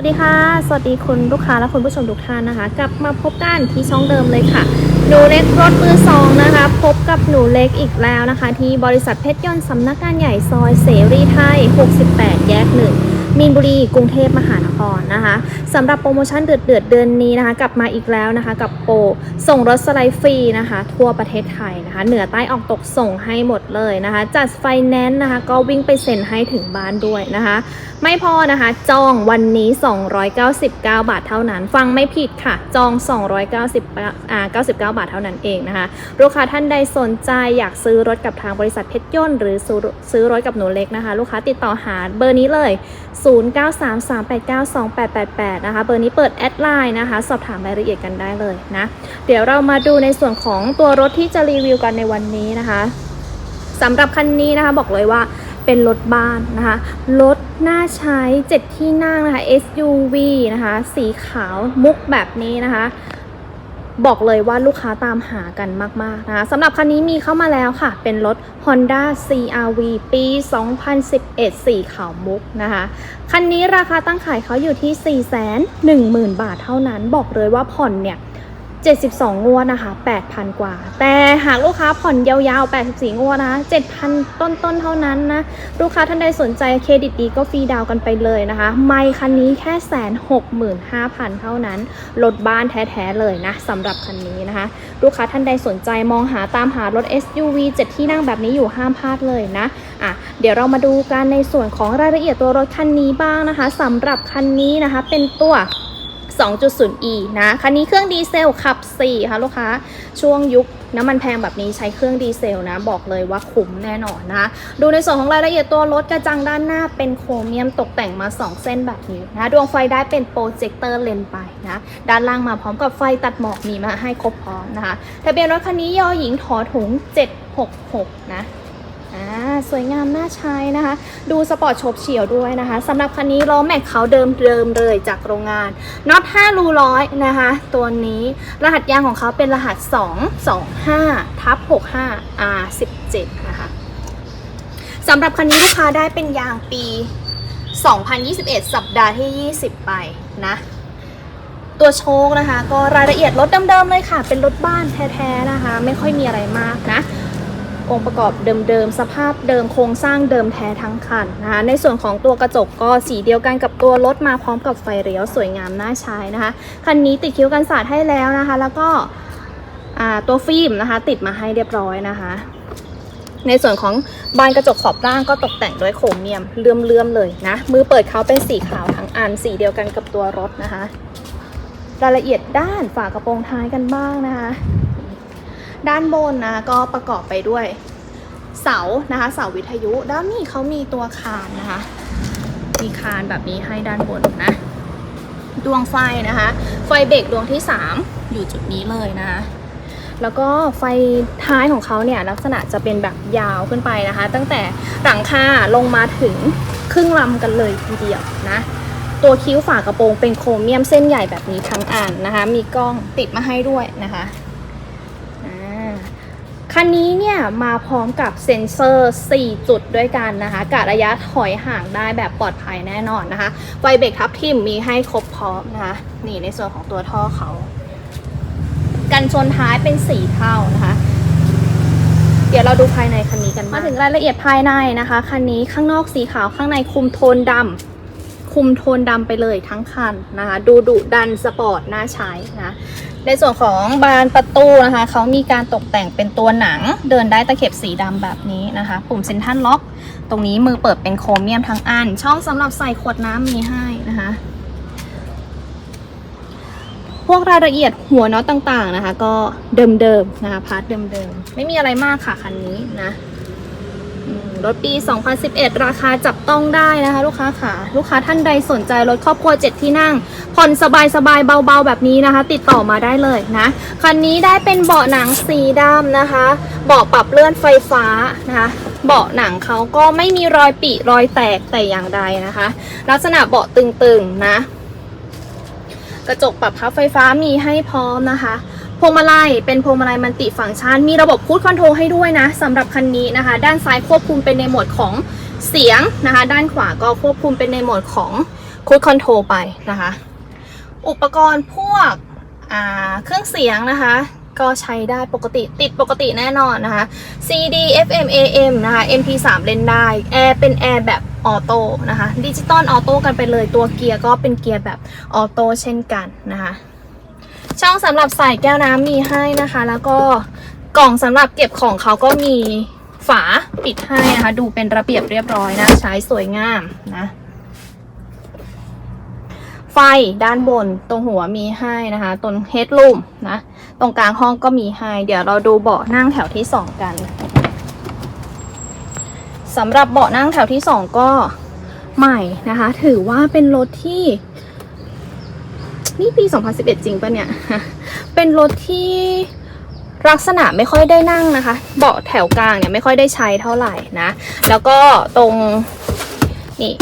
สวัสดีค่ะ สวัสดีคุณลูกค้าและคุณผู้ชมทุกท่านนะคะ กลับมาพบกันที่ช่องเดิมเลยค่ะ หนูเล็กรถมือสองนะคะ พบกับหนูเล็กอีกแล้วนะคะ ที่บริษัทเพชรยนต์สำนักงานใหญ่ซอยเสรีไทย 68 แยกหนึ่ง มีนบุรีกรุงเทพมหานครนะคะสำหรับโปรโมชั่นเดือดเดือดเดือนนี้นะคะ กลับมาอีกแล้วนะคะ กับโปรส่งรถสไลด์ฟรีนะคะ ทั่วประเทศไทยนะคะ เหนือใต้ออกตกส่งให้หมดเลยนะคะ จัดไฟแนนซ์นะคะ ก็วิ่งไปเซ็นให้ถึงบ้านด้วยนะคะ ไม่พอนะคะจองวันนี้ 299 บาทเท่านั้น ฟังไม่ผิดค่ะ จอง 290อ่า99 บาทเท่านั้นเองนะคะลูกค้าท่านใดสนใจอยากซื้อรถกับทางบริษัทเพชรยนต์หรือซื้อรถกับหนูเล็กนะคะ ลูกค้าติดต่อหาเบอร์นี้เลย0933892888 นะคะ เบอร์นี้เปิดแอดไลน์นะคะ สอบถามรายละเอียดกันได้เลยนะ เดี๋ยวเรามาดูในส่วนของตัวรถที่จะรีวิวกันในวันนี้นะคะสำหรับคันนี้นะคะบอกเลยว่าเป็นรถบ้านนะคะ รถน่าใช้ 7 ที่นั่งนะคะ SUV นะคะ สีขาวมุกแบบนี้นะคะ บอกเลยว่าลูกค้าตามหากันมาก ๆ นะคะสำหรับคันนี้มีเข้ามาแล้วค่ะ เป็นรถ Honda CRV ปี 2011 สีขาวมุกนะคะ คันนี้ราคาตั้งขายเขาอยู่ที่ 410,000 บาทเท่านั้น บอกเลยว่าผ่อนเนี่ย 72 งวดนะคะ 8,000 กว่า แต่หากลูกค้าผ่อนยาวๆ 84 งวดนะ 7,000 ต้นๆ เท่านั้นนะ ลูกค้าท่านใดสนใจเครดิตดีก็ฟรีดาวน์กันไปเลยนะคะ ไม่คันนี้แค่แสนหกหมื่นห้าพันเท่านั้น รถบ้านแท้ๆ เลยนะสำหรับคันนี้นะคะ ลูกค้าท่านใดสนใจมองหาตามหารถ SUV 7 ที่นั่งแบบนี้อยู่ห้ามพลาดเลยนะ อะ เดี๋ยวเรามาดูกันในส่วนของรายละเอียดตัวรถคันนี้บ้างนะคะสำหรับคันนี้นะคะ เป็นตัว 2.0e นะ คันนี้เครื่องดีเซลขับ 4 ค่ะลูกค้า ช่วงยุคน้ำมันแพงแบบนี้ใช้เครื่องดีเซลนะ บอกเลยว่าคุ้มแน่นอนนะ ดูในส่วนของรายละเอียดตัวรถกระจังด้านหน้าเป็นโครเมียมตกแต่งมา 2 เส้นแบบนี้นะ ดวงไฟได้เป็นโปรเจคเตอร์เลนไปนะ ด้านล่างมาพร้อมกับไฟตัดหมอกมีมาให้ครบพร้อมนะคะ ทะเบียนรถคันนี้ยอหญิงถอถุง766 นะ สวยงามน่าใช้นะคะ ดูสปอร์ตโฉบเฉี่ยวด้วยนะคะสำหรับคันนี้ล้อแม็กเขาเดิมเดิมเลยจากโรงงานน็อต5รูร้อยนะคะ ตัวนี้รหัสยางของเขาเป็นรหัส 2 2 5ทับ65 R 17 นะคะสำหรับคันนี้ลูกค้าได้เป็นยางปี 2021 สัปดาห์ที่ 20 ไปนะตัวโชคนะคะ ก็รายละเอียดรถเดิมๆเลยค่ะ เป็นรถบ้านแท้ๆนะคะ ไม่ค่อยมีอะไรมากนะ องค์ประกอบเดิมๆ สภาพเดิมโครงสร้างเดิมแท้ทั้งคันนะคะในส่วนของตัวกระจกก็สีเดียวกันกับตัวรถมาพร้อมกับไฟเลี้ยวสวยงามน่าใช้นะคะคันนี้ติดคิ้วกันสาดให้แล้วนะคะ แล้วก็ตัวฟิล์มนะคะ ติดมาให้เรียบร้อยนะคะ ในส่วนของบานกระจกขอบล่างก็ตกแต่งด้วยโครเมียมเลื่อมๆเลยนะมือเปิดเขาเป็นสีขาวทั้งอันสีเดียวกันกับตัวรถนะคะ รายละเอียดด้านฝากระโปรงท้ายกันบ้างนะคะ ด้านบนนะก็ประกอบไปด้วยเสานะคะเสาวิทยุด้านนี้เขามีตัวคานนะคะมีคานแบบนี้ให้ด้านบนนะ ดวงไฟนะคะ ไฟเบรกดวงที่ 3 อยู่จุดนี้เลยนะคะแล้วก็ไฟท้ายของเขาเนี่ยลักษณะจะเป็นแบบยาวขึ้นไปนะคะ ตั้งแต่หลังคาลงมาถึงครึ่งลำกันเลยทีเดียวนะตัวคิ้วฝากระโปรงเป็นโครเมียมเส้นใหญ่แบบนี้ทั้งอันนะคะ มีกล้องติดมาให้ด้วยนะคะ คันนี้เนี่ยมาพร้อมกับเซ็นเซอร์ 4 จุดด้วยกันนะคะกะระยะถอยห่างได้แบบปลอดภัยแน่นอนนะคะ ไฟเบรกทับทิมมีให้ครบพร้อมนะคะ นี่ในส่วนของตัวท่อเขา กันชนท้ายเป็นสีเท่านะคะเดี๋ยวเราดูภายในคันนี้กันมาถึงรายละเอียดภายในนะคะคันนี้ข้างนอกสีขาวข้างในคุมโทนดำคุมโทนดำไปเลยทั้งคันนะคะ ดูดุดันสปอร์ตน่าใช้นะ ในส่วนของบานประตูนะคะเขามีการตกแต่งเป็นตัวหนัง เดินได้ตะเข็บสีดำแบบนี้นะคะ ปุ่มเซ็นทรัลล็อก ตรงนี้มือเปิดเป็นโครเมียมทั้งอัน ช่องสำหรับใส่ขวดน้ำมีให้นะคะ พวกรายละเอียดหัวน็อตต่างๆนะคะ ก็เดิมๆนะคะพาร์ทเดิมๆไม่มีอะไรมากค่ะคันนี้นะ รถปี 2011 ราคาจับต้องได้นะคะ ลูกค้าค่ะลูกค้าท่านใดสนใจรถครอบครัว 7 ที่นั่ง ผ่อนสบายๆเบาๆ แบบนี้นะคะ ติดต่อมาได้เลยนะ คันนี้ได้เป็นเบาะหนังสีดำนะคะ เบาะปรับเลื่อนไฟฟ้านะคะเบาะหนังเขาก็ไม่มีรอยปิรอยแตกแต่อย่างใดนะคะ ลักษณะเบาะตึงๆนะ กระจกปรับพับไฟฟ้ามีให้พร้อมนะคะ พวงมาลัยเป็นพวงมาลัยมันติฟังก์ชัน มีระบบคูดคอนโทรลให้ด้วยนะสำหรับคันนี้นะคะ ด้านซ้ายควบคุมเป็นในโหมดของเสียงนะคะ ด้านขวาก็ควบคุมเป็นในโหมดของคูดคอนโทรลไปนะคะ อุปกรณ์พวกเครื่องเสียงนะคะ ก็ใช้ได้ปกติติดปกติแน่นอนนะคะ CD FM AM นะคะ MP3 เล่นได้แอร์เป็นแอร์แบบออโต้นะคะดิจิตอลออโต้กันไปเลยตัวเกียร์ก็เป็นเกียร์แบบออโต้เช่นกันนะคะ ช่องสำหรับใส่แก้วน้ำมีให้นะคะ แล้วก็กล่องสำหรับเก็บของเขาก็มีฝาปิดให้นะคะ ดูเป็นระเบียบเรียบร้อยนะ ใช้สวยงามนะ ไฟด้านบนตรงหัวมีให้นะคะตรงเฮดลูมนะ ตรงกลางห้องก็มีให้ เดี๋ยวเราดูเบาะนั่งแถวที่สองกันสำหรับเบาะนั่งแถวที่สองก็ใหม่นะคะ ถือว่าเป็นรถที่ นี่ปี 2011 จริงปะเนี่ย เป็นรถที่ลักษณะไม่ค่อยได้นั่งนะคะ เบาะแถวกลางเนี่ยไม่ค่อยได้ใช้เท่าไหร่นะ แล้วก็ตรงนี่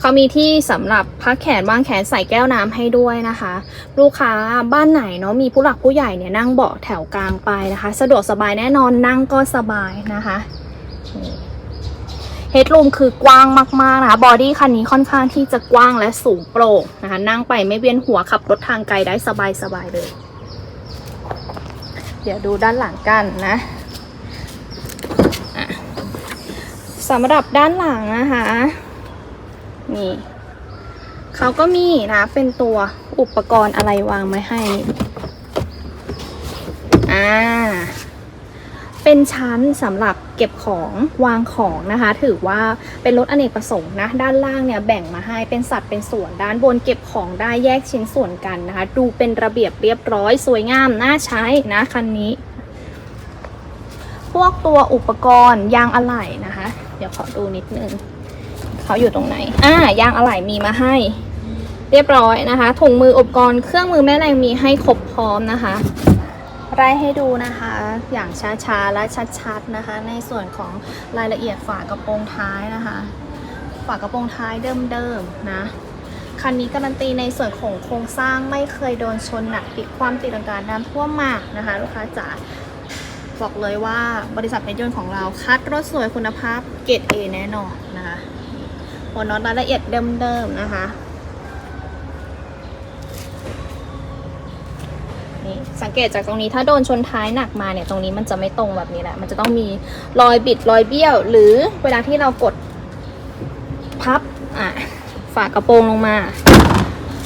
เขามีที่สำหรับพักแขนวางแขนใส่แก้วน้ำให้ด้วยนะคะ ลูกค้าบ้านไหนเนาะมีผู้หลักผู้ใหญ่เนี่ยนั่งเบาะแถวกลางไปนะคะ สะดวกสบายแน่นอนนั่งก็สบายนะคะ เฮด o ูมคือกว้างมากๆนะคะบอดี้คันนี้ค่อนข้างที่จะกว้างและสูงโปร่งนะคะนั่งไปไม่เวียนหัวขับรถทางไกลได้สบายๆเลย เดี๋ยวดูด้านหลังกันนะอะสำหรับด้านหลังนะคะนี่เขาก็มีนะเป็นตัวอุปกรณ์อะไรวางไว้ให้อ่า เป็นชั้นสำหรับเก็บของวางของนะคะ ถือว่าเป็นรถอเนกประสงค์นะ ด้านล่างเนี่ยแบ่งมาให้เป็นสัดเป็นส่วนด้านบนเก็บของได้แยกชิ้นส่วนกันนะคะ ดูเป็นระเบียบเรียบร้อย สวยงามน่าใช้นะคันนี้ พวกตัวอุปกรณ์ยางอะไหล่นะคะ เดี๋ยวขอดูนิดนึงเขาอยู่ตรงไหนอ่ายางอะไหล่มีมาให้เรียบร้อยนะคะถุงมืออุปกรณ์เครื่องมือแม่แรงมีให้ครบพร้อมนะคะ ไล่ให้ดูนะคะ อย่างช้าๆ และชัดๆนะคะ ในส่วนของรายละเอียดฝากระโปรงท้ายนะคะ ฝากระโปรงท้ายเดิมๆนะคันนี้การันตีในส่วนของโครงสร้างไม่เคยโดนชนหนักติดความติดลังการน้ำท่วมมากนะคะ ลูกค้าจ๋าบอกเลยว่าบริษัทเพชรยนต์ของเราคัดรถสวยคุณภาพเกรด A แน่นอนนะคะหัวน็อตรายละเอียดเดิมๆนะคะ นี่สังเกตจากตรงนี้ถ้าโดนชนท้ายหนักมาเนี่ยตรงนี้มันจะไม่ตรงแบบนี้แหละมันจะต้องมีรอยบิดรอยเบี้ยว หรือเวลาที่เรากดพับอะฝากระโปรงลงมา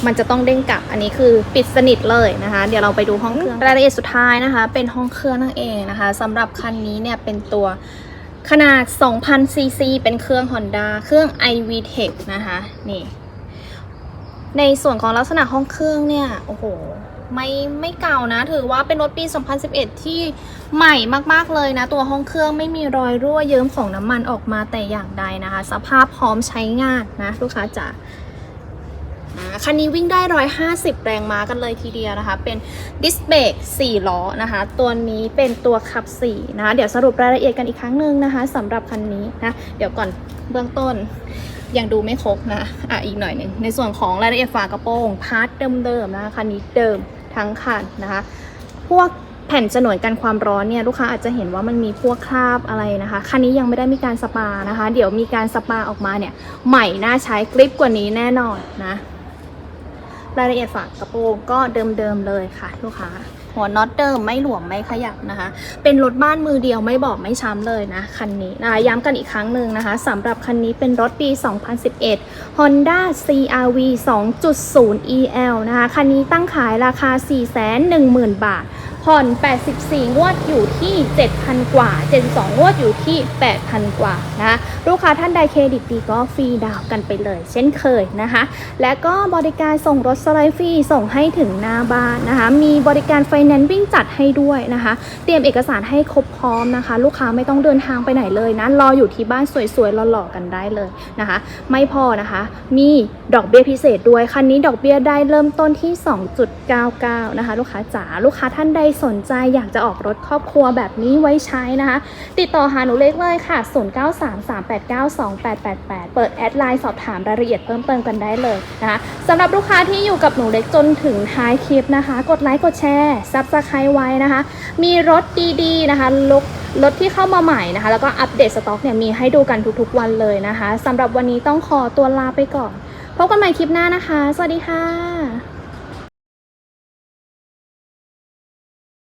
มันจะต้องเด้งกลับ อันนี้คือปิดสนิทเลยนะคะ เดี๋ยวเราไปดูห้องเครื่องรายละเอียดสุดท้ายนะคะ เป็นห้องเครื่องนั่นเองนะคะสำหรับคันนี้เนี่ยเป็นตัวขนาด 2,000 ซีซี เป็นเครื่อง Honda เครื่อง iVTEC นะคะ นี่ ในส่วนของลักษณะห้องเครื่องเนี่ย โอ้โห ไม่ไม่เก่านะ ถือว่าเป็นรถปี 2011 ที่ใหม่มาก ๆ เลยนะ ตัวห้องเครื่องไม่มีรอยรั่วเยิ้มของน้ำมันออกมาแต่อย่างใดนะคะ สภาพพร้อมใช้งานนะ ลูกค้าจ๋าคันนี้วิ่งได้ 150 แรงม้ากันเลยทีเดียวนะคะ เป็นดิสเบรก4ล้อนะคะ ตัวนี้เป็นตัวขับ4นะคะ เดี๋ยวสรุปรายละเอียดกันอีกครั้งหนึ่งนะคะสำหรับคันนี้นะ เดี๋ยวก่อนเบื้องต้นยังดูไม่ครบนะ อะอีกหน่อยหนึ่งในส่วนของรายละเอียดฝากระโปรงพาร์ทเดิมๆนะคะคันนี้เดิม ทั้งคันนะคะ พวกแผ่นฉนวนกันความร้อนเนี่ยลูกค้าอาจจะเห็นว่ามันมีพวกคราบอะไรนะคะคันนี้ยังไม่ได้มีการสปานะคะ เดี๋ยวมีการสปาออกมาเนี่ยใหม่น่าใช้กริปกว่านี้แน่นอนนะรายละเอียดฝากระโปรงก็เดิมๆเลยค่ะ ลูกค้า หัวน็อตเดิมไม่หลวมไม่ขยับนะคะ เป็นรถบ้านมือเดียวไม่บอกไม่ช้ำเลยนะคันนี้นะคะย้ำกันอีกครั้งหนึ่งนะคะสำหรับคันนี้เป็นรถปี 2011 Honda CRV 2.0 EL นะคะ คันนี้ตั้งขายราคา 410,000 บาท ผ่อน 84 งวดอยู่ที่ 7,000 กว่า 72 งวดอยู่ที่ 8,000 กว่านะ ลูกค้าท่านใดเครดิตดีก็ฟรีดาวน์กันไปเลย เช่นเคยนะคะ และก็บริการส่งรถสไลด์ฟรี ส่งให้ถึงหน้าบ้านนะคะ มีบริการไฟแนนซ์วิ่งจัดให้ด้วยนะคะ เตรียมเอกสารให้ครบพร้อมนะคะ ลูกค้าไม่ต้องเดินทางไปไหนเลยนะ รออยู่ที่บ้านสวยๆหล่อๆกันได้เลยนะคะ ไม่พอนะคะ มีดอกเบี้ยพิเศษด้วย คันนี้ดอกเบี้ยได้เริ่มต้นที่ 2.99 นะคะ ลูกค้าจ๋า ลูกค้าท่านใดสนใจอยากจะออกรถครอบครัวแบบนี้ไว้ใช้นะคะ ติดต่อหาหนูเล็กเลยค่ะ 0933892888 เปิดแอดไลน์สอบถามรายละเอียดเพิ่มเติมกันได้เลยนะคะสำหรับลูกค้าที่อยู่กับหนูเล็กจนถึงท้ายคลิปนะคะ กดไลค์กดแชร์ซับสไครต์ไว้นะคะ มีรถดีๆนะคะรถรถที่เข้ามาใหม่นะคะ แล้วก็อัปเดตสต็อกเนี่ยมีให้ดูกันทุกๆวันเลยนะคะสำหรับวันนี้ต้องขอตัวลาไปก่อน พบกันใหม่คลิปหน้านะคะ สวัสดีค่ะ